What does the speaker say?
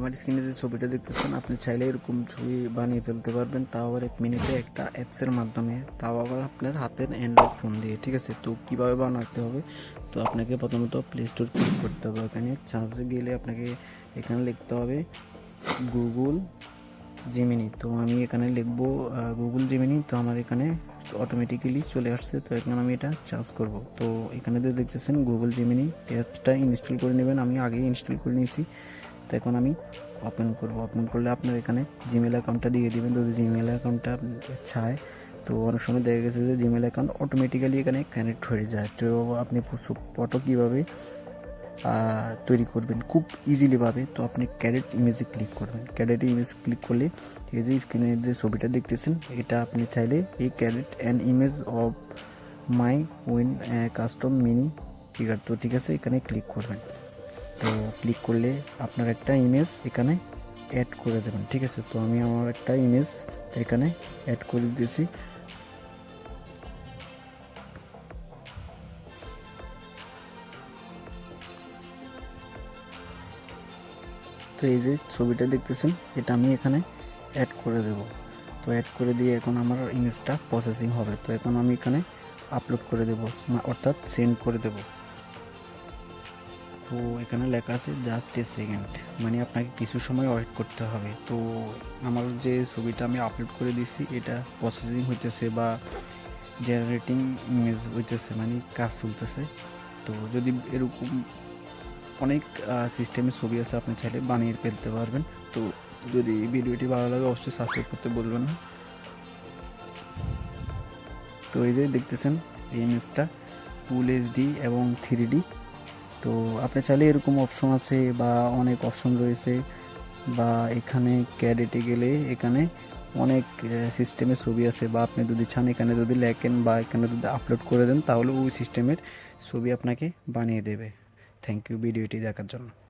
আমার স্ক্রিনে যে ছবিটা দেখতেছেন, আপনি চাইলে এরকম ছবি বানিয়ে ফেলতে পারবেন। তাও আবার এক মিনিটে একটা অ্যাপসের মাধ্যমে। তাও আবার আপনার হাতের অ্যান্ড্রয়েড ফোন দিয়ে, ঠিক আছে? তো কীভাবে বানাতে হবে? তো আপনাকে প্রথমত প্লে স্টোর ক্লিক করতে হবে। এখানে চার্জে গেলে আপনাকে এখানে লিখতে হবে গুগল জিমিনি তো আমি এখানে লিখব গুগল জিমিনি তো আমার এখানে অটোমেটিক্যালি চলে আসছে। তো এখন আমি এটা চার্জ করব। তো এখানে দেখতেছেন গুগল জিমিনি অ্যাপসটা ইনস্টল করে নেবেন। আমি আগেই ইনস্টল করে নিয়েছি। তো এখন আমি ওপেন করব। ওপেন করলে আপনার এখানে জিমেল অ্যাকাউন্টটা দিয়ে দিবেন। যদি জিমেল অ্যাকাউন্টটা চায় তো অনেক সময় দেখা গেছে যে জিমেল অ্যাকাউন্ট অটোমেটিক্যালি এখানে কানেক্ট হয়ে যায়। তো আপনি ফটো কীভাবে তৈরি করবেন? খুব ইজিলিভাবে তো আপনি ক্যারেট ইমেজে ক্লিক করবেন। ক্যারেট ইমেজ ক্লিক করলে এই যে স্ক্রিনের যে ছবিটা দেখতেছেন, এটা আপনি চাইলে এই create and image of my win custom mini figure তো ঠিক আছে, এখানে ক্লিক করবেন। তো ক্লিক করলে আপনার একটা ইমেজ এখানে অ্যাড করে দেবেন, ঠিক আছে? তো আমি আমার একটা ইমেজ এখানে অ্যাড করে দিয়েছি। তো এই যে ছবিটা দেখতেছেন, এটা আমি এখানে অ্যাড করে দেব। তো অ্যাড করে দিয়ে এখন আমার ইমেজটা প্রসেসিং হবে। তো এখন আমি এখানে আপলোড করে দেব অর্থাৎ সেন্ড করে দেব। তো এখানে লেখা আছে জাস্ট এ সেকেন্ড মানে আপনাকে কিছু সময় ওয়েট করতে হবে। তো আমার যে ছবিটা আমি আপলোড করে দিয়েছি এটা প্রসেসিং হইতেছে বা জেনারেটিং ইমেজ হইতেছে মানে কাজ চলতেছে। তো যদি এরকম অনেক সিস্টেমের ছবি আছে, আপনি চাইলে বানিয়ে ফেলতে পারবেন। তো যদি ভিডিওটি ভালো লাগে, অবশ্যই সাবস্ক্রাইব করতে বলবেন না। তো এই যে দেখতেছেন, এই ইমেজটা ফুল এইচডি এবং থ্রি ডি তো আপনি চাইলে এরকম অপশন আছে বা অনেক অপশন রয়েছে বা এখানে ক্যাডেটে গেলে এখানে অনেক সিস্টেমের ছবি আছে বা আপনি যদি চান এখানে যদি লেখেন বা এখানে যদি আপলোড করে দেন তাহলে ওই সিস্টেমের ছবি আপনাকে বানিয়ে দেবে। থ্যাংক ইউ ভিডিওটি দেখার জন্য।